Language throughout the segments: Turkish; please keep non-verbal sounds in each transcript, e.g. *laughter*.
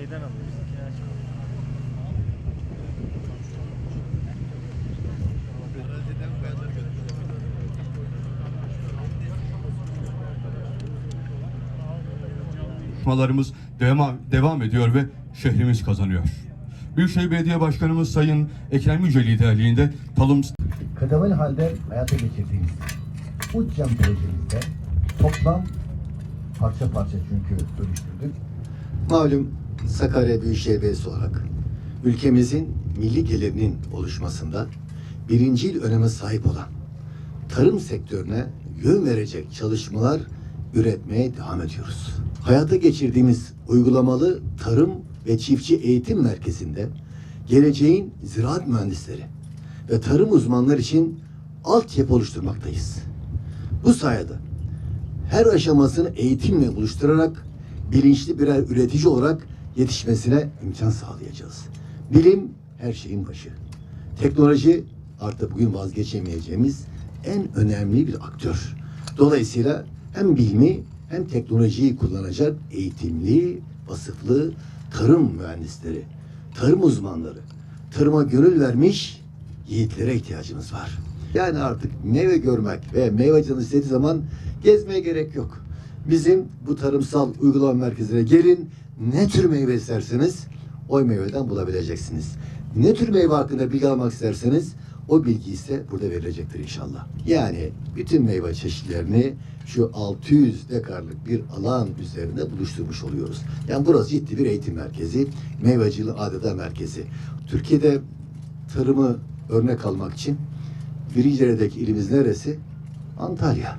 Şeyden alıyoruz. Kiraç Çalışmalarımız devam, devam ediyor ve şehrimiz kazanıyor. Büyükşehir Belediye Başkanımız Sayın Ekrem Yüce liderliğinde Talım kıdemli halde hayata geçirdiğimiz uç cam projemizde toplam parça parça çünkü dönüştürdük. Malum Sakarya Büyükşehir Belediyesi olarak ülkemizin milli gelirinin oluşmasında birinci öneme sahip olan tarım sektörüne yön verecek çalışmalar üretmeye devam ediyoruz. Hayata geçirdiğimiz uygulamalı tarım ve çiftçi eğitim merkezinde geleceğin ziraat mühendisleri ve tarım uzmanları için altyapı oluşturmaktayız. Bu sayede her aşamasını eğitimle buluşturarak bilinçli birer üretici olarak yetişmesine imkan sağlayacağız. Bilim her şeyin başı. Teknoloji artık bugün vazgeçemeyeceğimiz en önemli bir aktör. Dolayısıyla hem bilimi hem teknolojiyi kullanacak eğitimli, vasıflı tarım mühendisleri, tarım uzmanları, tarıma gönül vermiş yiğitlere ihtiyacımız var. Yani artık meyve görmek ve meyve canı istediği zaman gezmeye gerek yok. Bizim bu tarımsal uygulama merkezine gelin. Ne tür meyve isterseniz o meyveden bulabileceksiniz. Ne tür meyve hakkında bilgi almak isterseniz o bilgi ise burada verilecektir inşallah. Yani bütün meyve çeşitlerini şu 600 dekarlık bir alan üzerinde buluşturmuş oluyoruz. Yani burası ciddi bir eğitim merkezi, meyveciliğin adeta merkezi. Türkiye'de tarımı örnek almak için birinci ilimiz neresi? Antalya.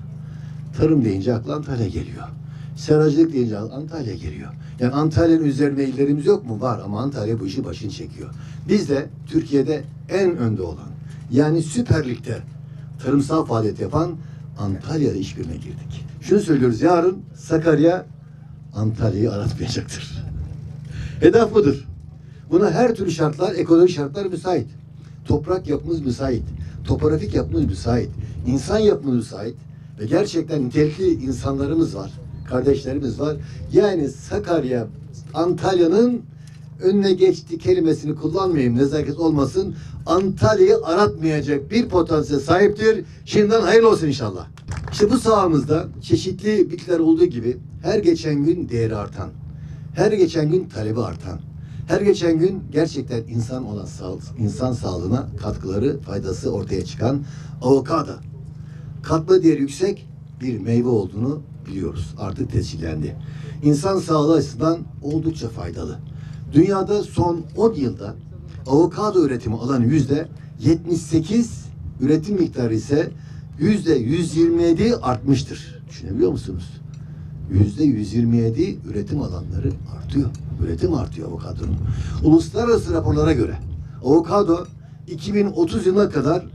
Tarım deyince akla Antalya geliyor. Seracılık deyince Antalya geliyor. Yani Antalya'nın üzerine illerimiz yok mu? Var ama Antalya bu işi başını çekiyor. Biz de Türkiye'de en önde olan yani Süper Lig'de tarımsal faaliyet yapan Antalya'da işbirine girdik. Şunu söylüyoruz yarın Sakarya Antalya'yı aratmayacaktır. *laughs* Hedef budur. Buna her türlü şartlar, ekonomik şartlar müsait. Toprak yapımız müsait. Topografik yapımız müsait. insan yapımız müsait. Ve gerçekten nitelikli insanlarımız var. Kardeşlerimiz var. Yani Sakarya, Antalya'nın önüne geçti kelimesini kullanmayayım nezaket olmasın. Antalya'yı aratmayacak bir potansiyel sahiptir. Şimdiden hayırlı olsun inşallah. İşte bu sahamızda çeşitli bitkiler olduğu gibi her geçen gün değeri artan, her geçen gün talebi artan, her geçen gün gerçekten insan olan sağ, insan sağlığına katkıları, faydası ortaya çıkan avokado. Katma değeri yüksek bir meyve olduğunu biliyoruz. Artık tescillendi. İnsan sağlığı açısından oldukça faydalı. Dünyada son 10 yılda avokado üretimi alan yüzde 78, üretim miktarı ise yüzde 127 artmıştır. Düşünebiliyor musunuz? Yüzde 127 üretim alanları artıyor. Üretim artıyor avokadonun. Uluslararası raporlara göre avokado 2030 yılına kadar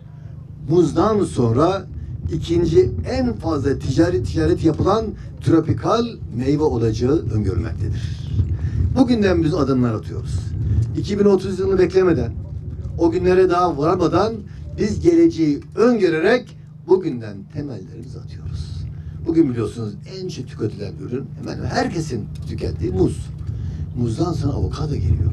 muzdan sonra ikinci en fazla ticari ticaret yapılan tropikal meyve olacağı öngörülmektedir. Bugünden biz adımlar atıyoruz. 2030 yılını beklemeden, o günlere daha varmadan biz geleceği öngörerek bugünden temellerimizi atıyoruz. Bugün biliyorsunuz en çok tüketilen ürün hemen herkesin tükettiği muz. Muzdan sonra avokado geliyor.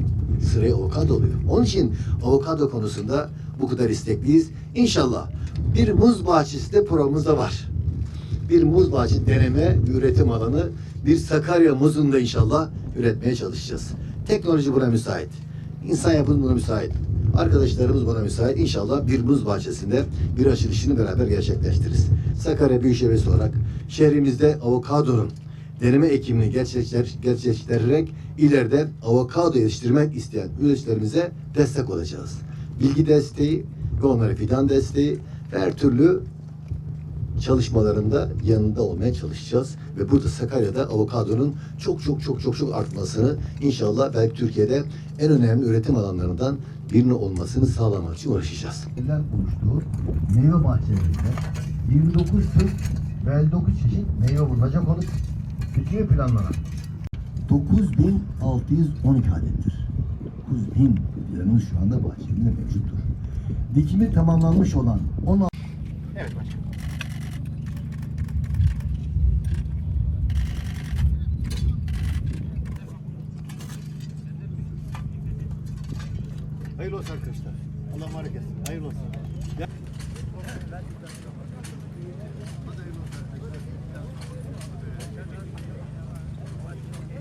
Sıraya avokado oluyor. Onun için avokado konusunda bu kadar istekliyiz. İnşallah bir muz bahçesi de programımızda var. Bir muz bahçesi deneme, üretim alanı, bir Sakarya muzunda inşallah üretmeye çalışacağız. Teknoloji buna müsait. İnsan yapımı buna müsait. Arkadaşlarımız buna müsait. İnşallah bir muz bahçesinde bir açılışını beraber gerçekleştiririz. Sakarya Büyükşehir Belediyesi olarak şehrimizde avokadonun deneme ekimini gerçekleştir, gerçekleştirerek ileride avokado yetiştirmek isteyen üreticilerimize destek olacağız. Bilgi desteği ve onlara fidan desteği ve her türlü çalışmalarında yanında olmaya çalışacağız. Ve burada Sakarya'da avokadonun çok çok çok çok çok artmasını inşallah belki Türkiye'de en önemli üretim alanlarından birini olmasını sağlamak için uğraşacağız. Eller oluştuğu meyve bahçelerinde 29 tür ve 59 çeşit meyve bulunacak olup bütçeye planlanan 9612 adettir bin planın şu anda bahçemde mevcuttur. Dikimi tamamlanmış olan 16 Evet başkanım. Hayırlı olsun arkadaşlar. Allah mübarek etsin. Hayırlı olsun. Ya.